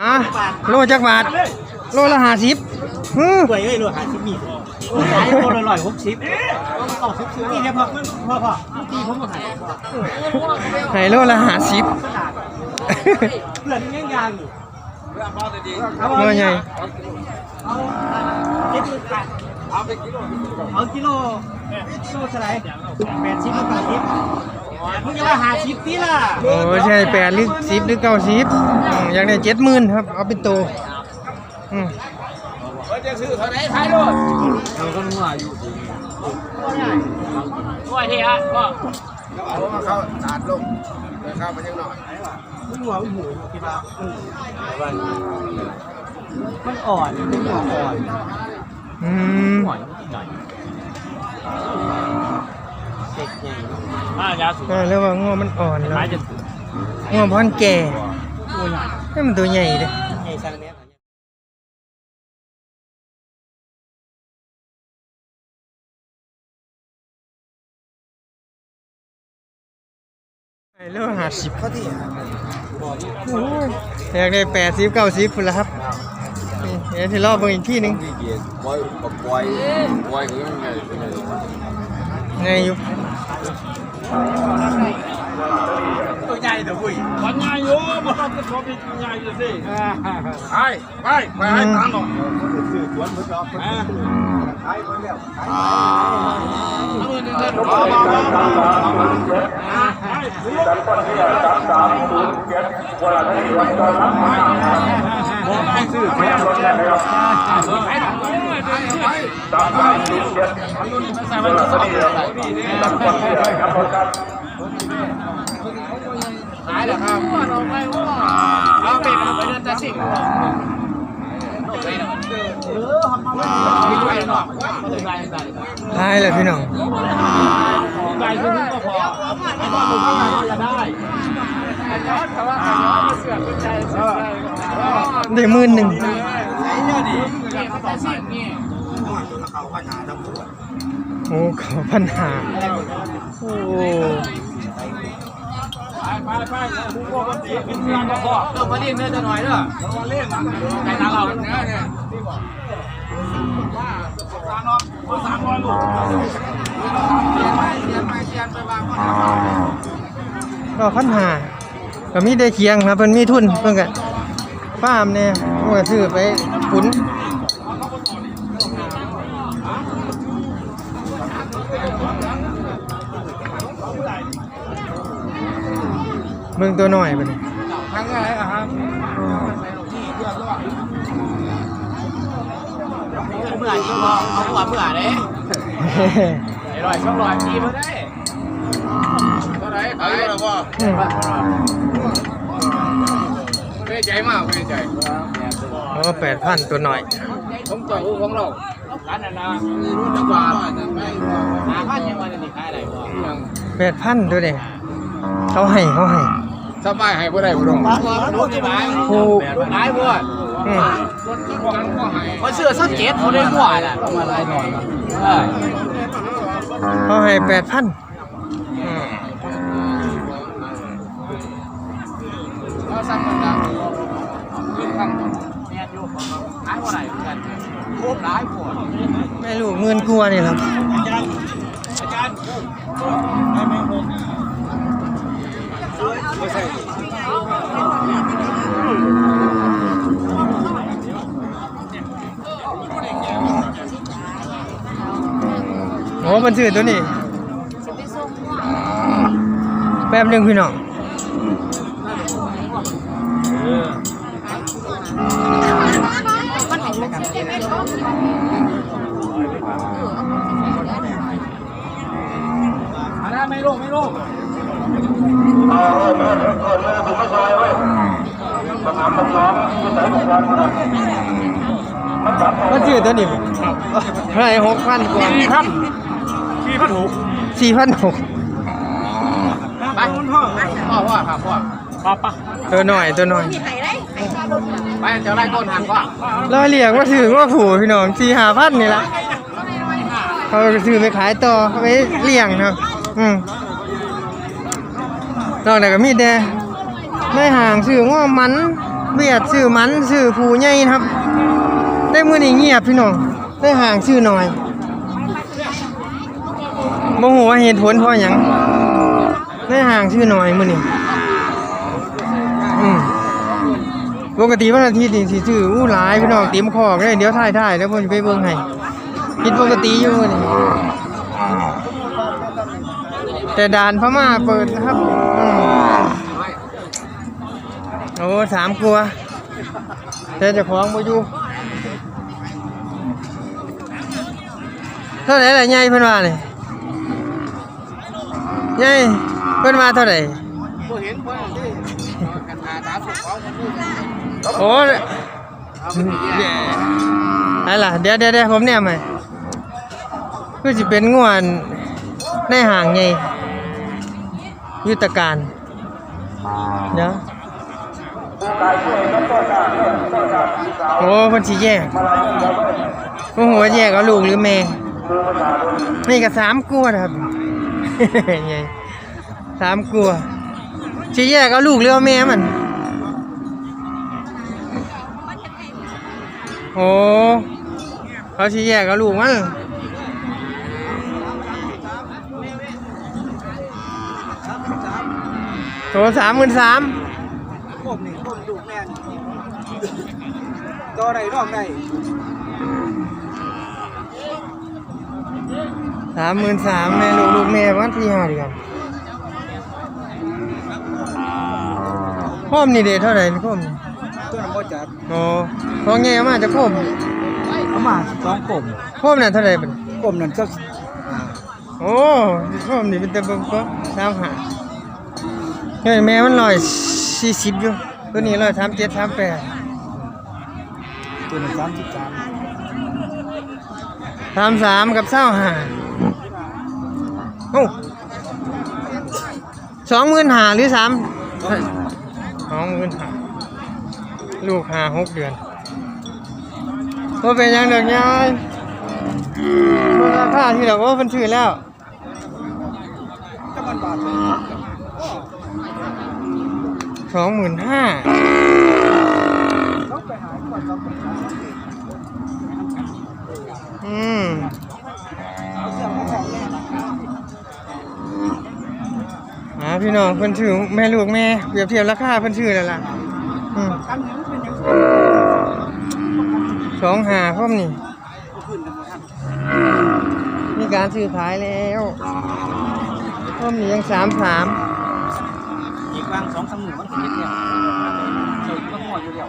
อะโลจักบาทโลละห้าสิบฮึสวยเลยรวยหาชิมีขายโลละร้อยหกสิบต่อสิบสิบนี่เนี่ยพอพอพอตีผมมาขายให้โลละห้าสิบเพื่อนยังยางอยู่เมื่อไงเอาเจ็ดสิบบาทเอาไปกิโลเอากิโลกิโลเท่าไหร่แปดสิบหรือเก้าสิบ มึงจะว่าหาสิบตีล่ะโอ้ใช่แปดหรือสิบหรือเก้าสิบอืมอยากได้เจ็ดหมื่นครับ เอาเป็นโตอืมเข้าตาดลงเลยเข้าไปยังหน่อยมึงหัวมึงหูคิดว่ามันอ่อนมันหัวอ่อนอืมหน่อยหน่อย เด็กใหญ่ก็เรียกว่าง้อมันอ่อนแล้วไม้จะง้อพันแก่ตัวใหญ่ให้มันตัวใหญ่เลยใหญ่สังเนี้ยให้โลห้าสิบเขาที่โอ้ยอยากได้แปดสิบเก้าสิบพุ่นละครับนี่เดี๋ยวที่รอบเบิ่งอีกที่หนึงที่เกีย ร์บอยกับบอยบอยเขายังไงไงอยู่ตัวใหญ่เดี๋ยวคุยวันใหญ่โยมมันก็ชอบเป็นใหญ่สิไปไปไปให้ตังค์หน่อยทายเลยพี่น้องใหญ่คือก็พอไม่ว่าผมก็จะได้ได้หมื่นหนึ่ง ขาพันหาตะบุโอ้เขอปัญหาโอ้ต้องมาเรียกเนื้อจะหน่อยเด้อไก่ตาเราเนื้อเนี่ยก็ปัญหาก็มีได้เคียงครับเพิ่นมีทุนเพิ่นก็ฟาร์มเนี่ยเพิ่นก็ซื้อไปขุน เบิ่งตัวหน่อยบัดนี้ทั้งอะไรอะครับเมื่อที่พอเอาหัวเมื่อเด้ไอ้ลอยช่องลอยปีมาได้เท่าไหร่ไปแล้วว่าไม่ใจมากไม่ใจอ๋อแปดพันตัวหน่อยผมต่อหูของเรา ร้านนั้นนะรุ่นจังหวัดไม่หาพันยังมาจะติดขายอะไรวะยังแปดพันตัวเด็เขาให้เขาให้สบายให้ผู้ใดผู้ดงรู้ที่ไหนผู้หลายบัวอืมรถที่กันก็ให้มันเสื้อสักเจ็ดเขาได้บัวน่ะประมาณไรหน่อยเออเขาให้แปดพันเราสั่งมันดังขึ้นข้างแม นอยู่ขายบัวไหนเหมือนกันโคตรหลายบัวแม่ลูกเงินกลัวนี่ครับอาจารย์อาจารย์ไม่ไม่หกโอ้มันซื้อตัวนี้แป๊บหนึงพี่น้อง มันซื้อตัวนี้เท่าไหร่หกพันกว่าสี่พันสี่พันหกสี่พันหกไปพ่อพ่อพ่อครับพ่อพ่อปะตัวหน่อยตัวหน่อยไปเจ้าไร่ก้นหันพ่อเราเรียกว่าถือว่าผูพี่น้องสี่ห้าพันนี่ละเขาซื้อไปขายต่อเขาไปเลี้ยงเนาะอืม นอกจากก็มีแต่ในห่างซื้อว่ามันเวียดซื้อมันซื้อผูใหญ่ครับ ได้มือนี้เงียบพี่น้องได้ห่างซื้อหน่อยบ่ฮู้ว่าเหตุผลเพราะหยังได้ห่างซื้อหน่อยมือนี้อืมปกติวันอาทิตย์นี่สิซื้ออู้หลายพี่น้องเตรียมคอกเลยเดี๋ยวถ่ายๆแล้วผมสิไปเบิ่งให้คิดปกติอยู่มือนี่แต่ด่านพม่าเปิดนะครับ อืมโอ้สามกลัวแต่เจะของมาอยู่เท่าไหร่ล่ะใหญ่เพิ่นว่านี่ใหญ่เพิ่นว่าเท่าไหร่โอ้เดี๋ยวอะไรล่ะเดี๋ยวเดี๋ยวเดี๋ยวผมเนี่ยไหมคือสิเป็นงวนในห่างไงยุทธการเดี๋ยว โอ้เพันสิแยกโอ้โหแยกเอาลูกหรือแม่นี่ก็สามกัวครับไงสามกัวสิแยกเอาลูกหรือเอาแม่มันโอ้เขาสิแยกเอาลูกมันโถสามหมื่นสาม ตัวใดรอบใดสามหมื่นสามแม่ลูกลูกแม่วันที่ห้าเดือนพ่อมนี่เดทเท่าไหร่พ่อมนี่ตัวนั้นบ่จัดโอ้พอแง่มาจะพ่อมเอามาสองกลมพ่อมน่ะเท่าไหร่บัดกลมนั้นเจ้าโอ้พ่อมนี่เป็นแต่เบิ่งก็สามหาเฮ้ยแม่มันร้อยสี่สิบอยู่ตัวนี้ร้อยสามเจ็ดสามแปด ตัวนั้สามสิบสามสามสามกับเศร้าหาโอ้สองหมื่นหาหรือสามสองหมื่นห้าลูกห้าหกเดือนว่าเป็นหยังเด็กยายมันราคาที่เราว่าเป็นชื่อแล้วสองหมื่นห้า อืมเอาเสื้อมาของแม่หาพี่น้องเพิ่นชื่อแม่ลูกแม่เปรียบเทียบราคาเพิ่นชื่อแล้วล่ะอืมสองหาพร้อมนี่ มีการซื้อขายแล้วพร้อมนี่ยังสามสามอีกวางสองสามหมื่นมันสิเฮ็ดแล้วเจ้าก็งออยู่แล้ว